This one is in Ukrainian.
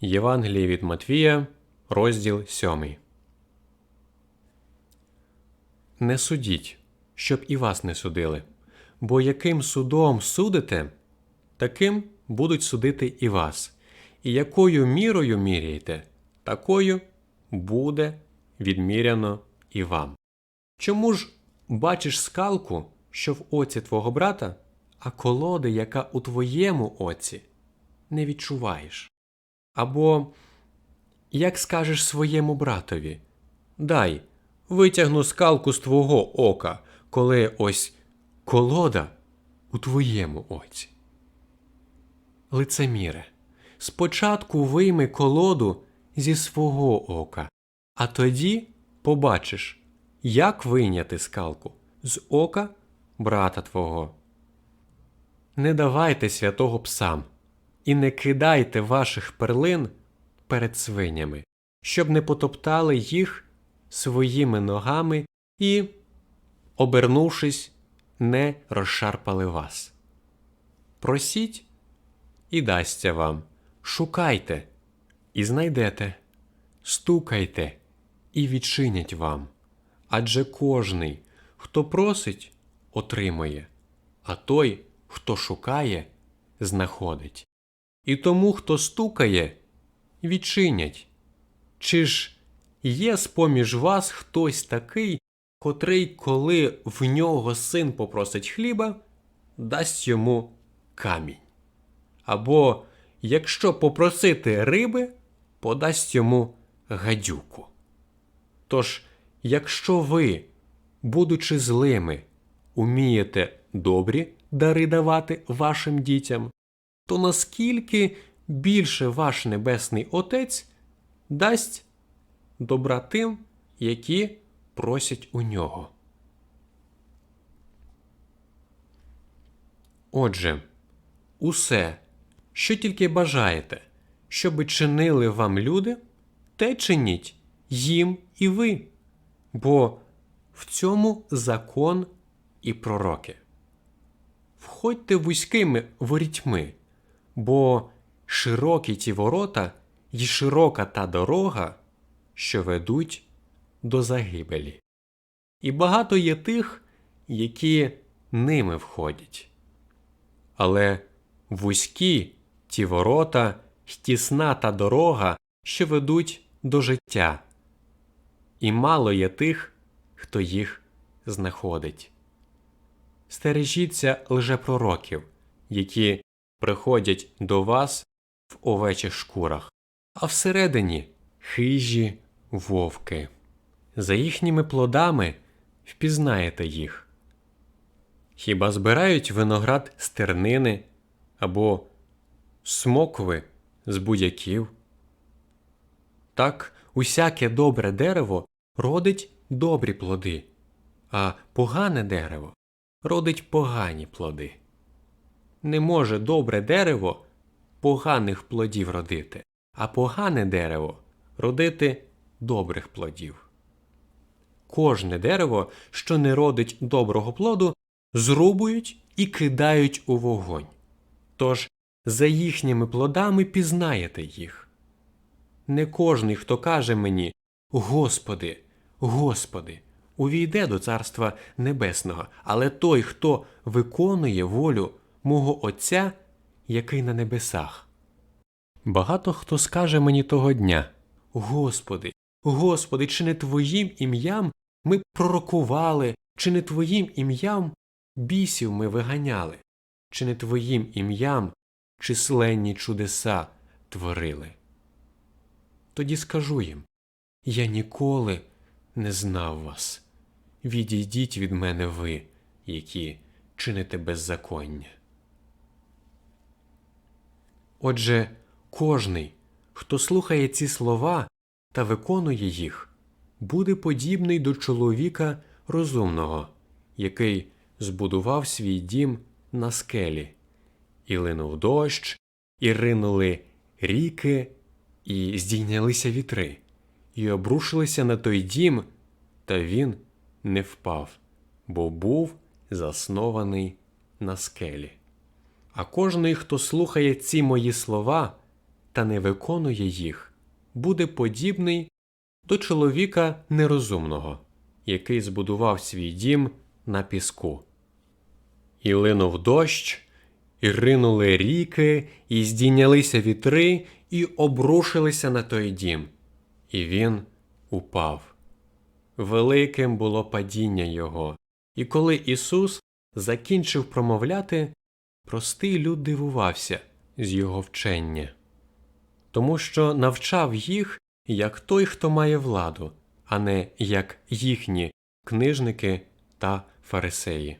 Євангеліє від Матвія, розділ 7. Не судіть, щоб і вас не судили, бо яким судом судите, таким будуть судити і вас, і якою мірою міряєте, такою буде відміряно і вам. Чому ж бачиш скалку, що в оці твого брата, а колоди, яка у твоєму оці, не відчуваєш? Або як скажеш своєму братові, дай, витягну скалку з твого ока, коли ось колода у твоєму оці. Лицеміре, спочатку вийми колоду зі свого ока, а тоді побачиш, як вийняти скалку з ока брата твого. Не давайте святого псам і не кидайте ваших перлин перед свинями, щоб не потоптали їх своїми ногами і, обернувшись, не розшарпали вас. Просіть і дасться вам, шукайте і знайдете, стукайте і відчинять вам. Адже кожний, хто просить, отримує, а той, хто шукає, знаходить. І тому, хто стукає, відчинять. Чи ж є з-поміж вас хтось такий, котрий, коли в нього син попросить хліба, дасть йому камінь? Або, якщо попросити риби, подасть йому гадюку. Тож, якщо ви, будучи злими, умієте добрі дари давати вашим дітям, то наскільки більше ваш Небесний Отець дасть добра тим, які просять у нього. Отже, усе, що тільки бажаєте, щоби чинили вам люди, те чиніть їм і ви, бо в цьому закон і пророки. Входьте вузькими ворітьми, бо широкі ті ворота й широка та дорога, що ведуть до загибелі. І багато є тих, які ними входять. Але вузькі ті ворота й тісна та дорога, що ведуть до життя, і мало є тих, хто їх знаходить. Стережіться лжепророків, які приходять до вас в овечих шкурах, а всередині хижі вовки. За їхніми плодами впізнаєте їх. Хіба збирають виноград з тернини або смокви з будяків? Так усяке добре дерево родить добрі плоди, а погане дерево родить погані плоди. Не може добре дерево поганих плодів родити, а погане дерево родити добрих плодів. Кожне дерево, що не родить доброго плоду, зрубують і кидають у вогонь. Тож за їхніми плодами пізнаєте їх. Не кожний, хто каже мені Господи, Господи, увійде до Царства Небесного, але той, хто виконує волю мого Отця, який на небесах. Багато хто скаже мені того дня Господи, Господи, чи не Твоїм ім'ям ми пророкували, чи не Твоїм ім'ям бісів ми виганяли, чи не Твоїм ім'ям численні чудеса творили. Тоді скажу їм Я ніколи не знав вас. Відійдіть від мене ви, які чините беззаконня. Отже, кожний, хто слухає ці слова та виконує їх, буде подібний до чоловіка розумного, який збудував свій дім на скелі, і линув дощ, і ринули ріки, і здійнялися вітри, і обрушилися на той дім, та він не впав, бо був заснований на скелі. А кожний, хто слухає ці мої слова та не виконує їх, буде подібний до чоловіка нерозумного, який збудував свій дім на піску. І линув дощ, і ринули ріки, і здійнялися вітри, і обрушилися на той дім, і він упав. Великим було падіння його. І коли Ісус закінчив промовляти, простий люд дивувався з його вчення, тому що навчав їх як той, хто має владу, а не як їхні книжники та фарисеї.